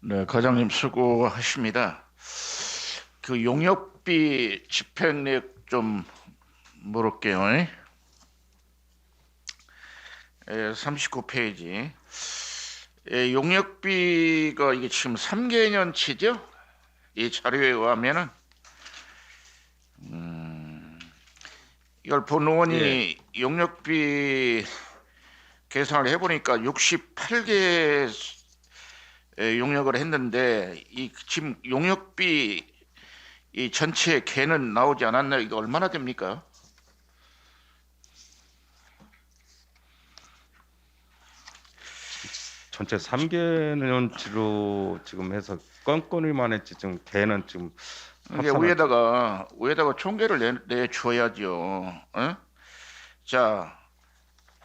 네, 과장님 수고하십니다. 그 용역비 집행력 좀 물을게요. 에, 39페이지. 에, 용역비가 이게 지금 3개년치죠? 이 자료에 의하면은 음, 이걸 본 의원이 용역비 계산을 해보니까 68개 에, 용역을 했는데 이 지금 용역비 이 전체 개는 나오지 않았나요? 이거 얼마나 됩니까? 전체 3개년치로 지금 해서 건건을만 했지 지금 개는 지금 이게 합산한- 위에다가 위에다가 총계를 내, 내줘야죠. 어? 자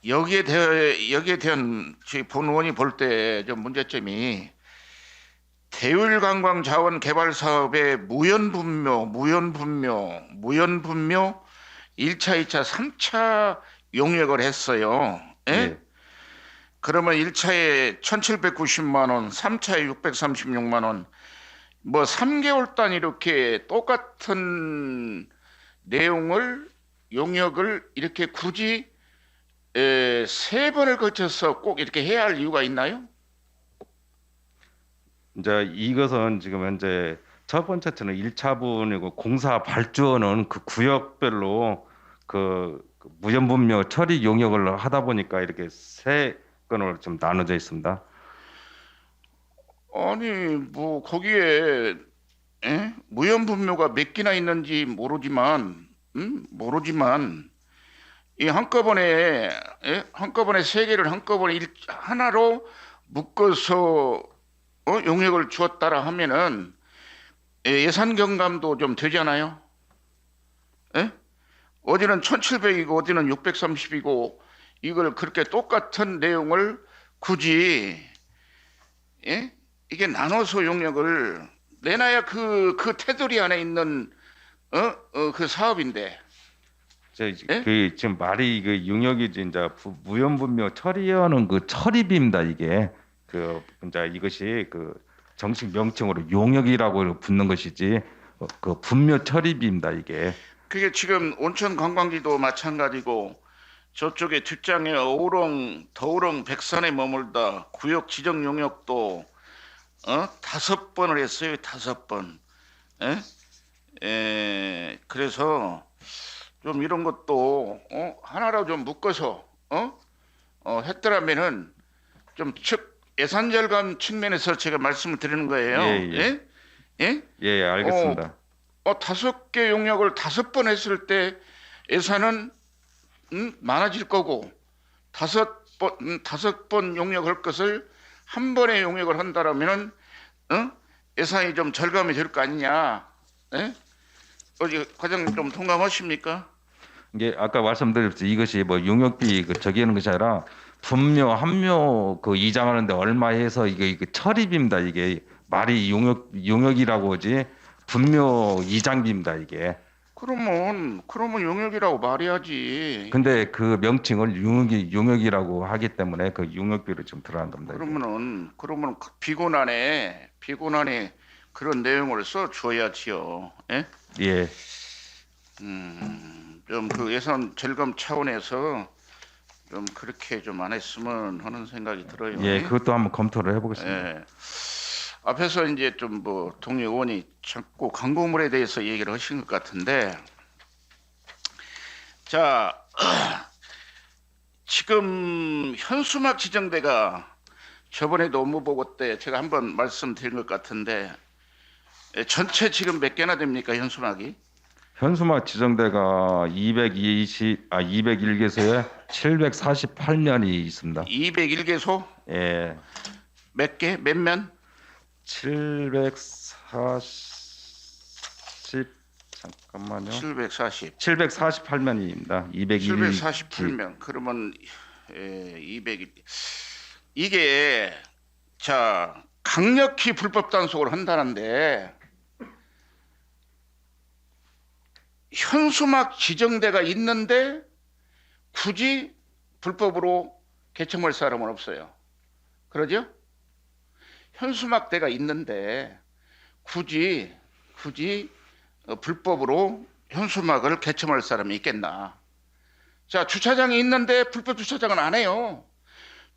여기에 대해 여기에 대한 저희 본 의원이 볼 때 좀 문제점이 대율관광 자원 개발 사업의 무연분묘, 무연분묘, 무연분묘 1차, 2차, 3차 용역을 했어요. 예? 예. 그러면 1차에 1,790만 원, 3차에 636만 원, 뭐 3개월 단 이렇게 똑같은 내용을 용역을 이렇게 굳이 에, 세 번을 거쳐서 꼭 이렇게 해야 할 이유가 있나요? 이제 이것은 지금 현재 첫 번째 차는 1차분이고 공사 발주원은 그 구역별로 그, 그 무연분묘 처리 용역을 하다 보니까 이렇게 세 건으로 좀 나눠져 있습니다. 아니 뭐 거기에 에? 무연분묘가 몇 개나 있는지 모르지만 음? 모르지만 이 한꺼번에 에? 한꺼번에 세 개를 한꺼번에 일, 하나로 묶어서 어? 용역을 주었다라 하면은 예, 예산 경감도 좀 되잖아요. 에? 어디는 1,700이고 어디는 630이고 이걸 그렇게 똑같은 내용을 굳이 예? 이게 나눠서 용역을 내놔야 그, 그 테두리 안에 있는 어? 어, 그 사업인데 저, 예? 그 지금 말이 그 용역이지 이제 부- 무연분묘 처리하는 그 처리비입니다 이게 그 이제 이것이 그 정식 명칭으로 용역이라고 붙는 것이지 어, 그 분묘 처리비입니다 이게. 그게 지금 온천 관광지도 마찬가지고 저쪽에 뒷장에 어우렁 더우렁 백산에 머물다 구역 지정 용역도 어? 다섯 번을 했어요 다섯 번. 에? 에 그래서 좀 이런 것도 어? 하나로 좀 묶어서 어, 어 했더라면은 좀즉 예산 절감 측면에서 제가 말씀을 드리는 거예요 예, 예. 예? 예? 예, 예 알겠습니다. 어, 다섯 개 용역을 다섯 번 했을 때 예산은 음, 많아질 거고 다섯 번 음, 다섯 번 용역할 것을 한 번에 용역을 한다라면은 어? 예산이 좀 절감이 될 거 아니냐? 예? 어디 과장님 좀 통감하십니까? 이게 아까 말씀드렸듯이 이것이 뭐 용역비 그 저기 하는 것이 아니라 분묘 한묘 그 이장하는데 얼마 해서 이게 이게 처리비입니다 이게 말이 용역 용역이라고 하지 분묘 이장비입니다 이게 그러면 그러면 용역이라고 말해야지. 근데 그 명칭을 용역이 용역이라고 하기 때문에 그 용역비로 좀 들어간 겁니다 이게. 그러면은 그러면 비곤안에 비곤안에 그런 내용을 써 줘야지요. 예? 예 음, 좀 그 예산 절감 차원에서 좀 그렇게 좀 안 했으면 하는 생각이 들어요. 예, 그것도 한번 검토를 해보겠습니다. 예. 앞에서 이제 좀뭐 동료 의원이 자꾸 광고물에 대해서 얘기를 하신 것 같은데, 자 지금 현수막 지정대가 저번에도 업무보고 때 제가 한번 말씀드린 것 같은데 예, 전체 지금 몇 개나 됩니까 현수막이? 현수막 지정대가 220, 아 201개소에 748면이 있습니다. 201개소 예, 몇 개? 몇 면? 740 잠깐만요. 740. 748면입니다. 201 748명. 그러면 에, 200 이게 자 강력히 불법 단속을 한다는데 현수막 지정대가 있는데 굳이 불법으로 개청할 사람은 없어요. 그러죠? 현수막대가 있는데 굳이 굳이 어, 불법으로 현수막을 개첨할 사람이 있겠나? 자 주차장이 있는데 불법 주차장은 안 해요.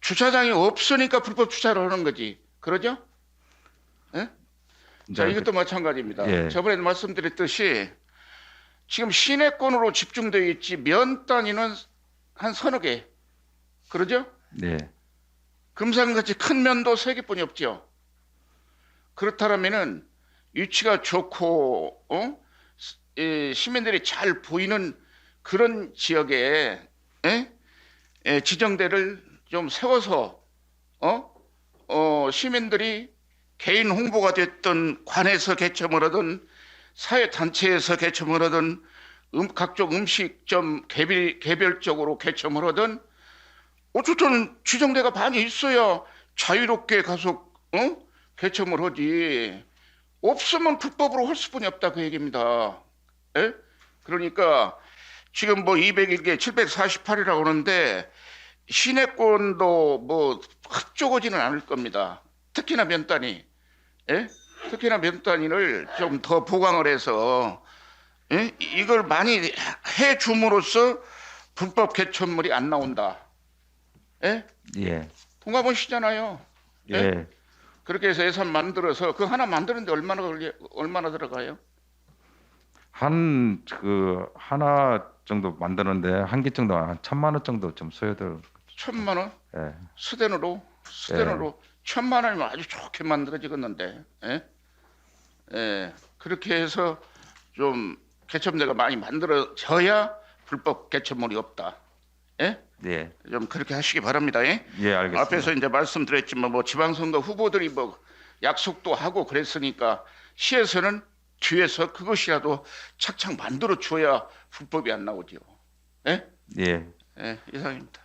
주차장이 없으니까 불법 주차를 하는 거지. 그러죠? 자, 이것도 마찬가지입니다. 예. 저번에 말씀드렸듯이 지금 시내권으로 집중되어 있지 면 단위는 한 서너 개. 그러죠? 네. 금산같이 큰 면도 세 개뿐이 없죠. 그렇다면은 위치가 좋고 어? 시- 예, 시민들이 잘 보이는 그런 지역에 예? 예, 지정대를 좀 세워서 어? 어, 시민들이 개인 홍보가 됐던 관에서 개첨을 하든 사회 단체에서 개첨을 하든 음, 각종 음식점 개별, 개별적으로 개첨을 하든 어쨌든 지정대가 많이 있어야 자유롭게 가서 어? 개첨을 하지. 없으면 불법으로 할 수뿐이 없다 그 얘기입니다. 예? 그러니까 지금 뭐 201개 748이라고 하는데 시내권도 뭐 흡족하지는 않을 겁니다. 특히나 면단위. 예? 특히나 면단위를 좀 더 보강을 해서 예? 이걸 많이 해 줌으로써 불법 개천물이 안 나온다. 예? 예. 통과번시잖아요. 예. 그렇게 해서 예산 만들어서 그 하나 만드는데 얼마나 걸리, 얼마나 들어가요? 한 그 하나 정도 만드는데 한 개 정도 한 천만 원 정도 좀 소요될. 천만 원 예. 수대노로 수대노로 천만 원이면 아주 좋게 만들어지겠는데, 예? 예, 그렇게 해서 좀 개첨대가 많이 만들어져야 불법 개첨물이 없다. 예? 예. 좀 그렇게 하시기 바랍니다. 예? 예, 알겠습니다. 앞에서 이제 말씀드렸지만 뭐 지방선거 후보들이 뭐 약속도 하고 그랬으니까 시에서는 뒤에서 그것이라도 착착 만들어 줘야 불법이 안 나오죠. 예? 예. 예, 이상입니다.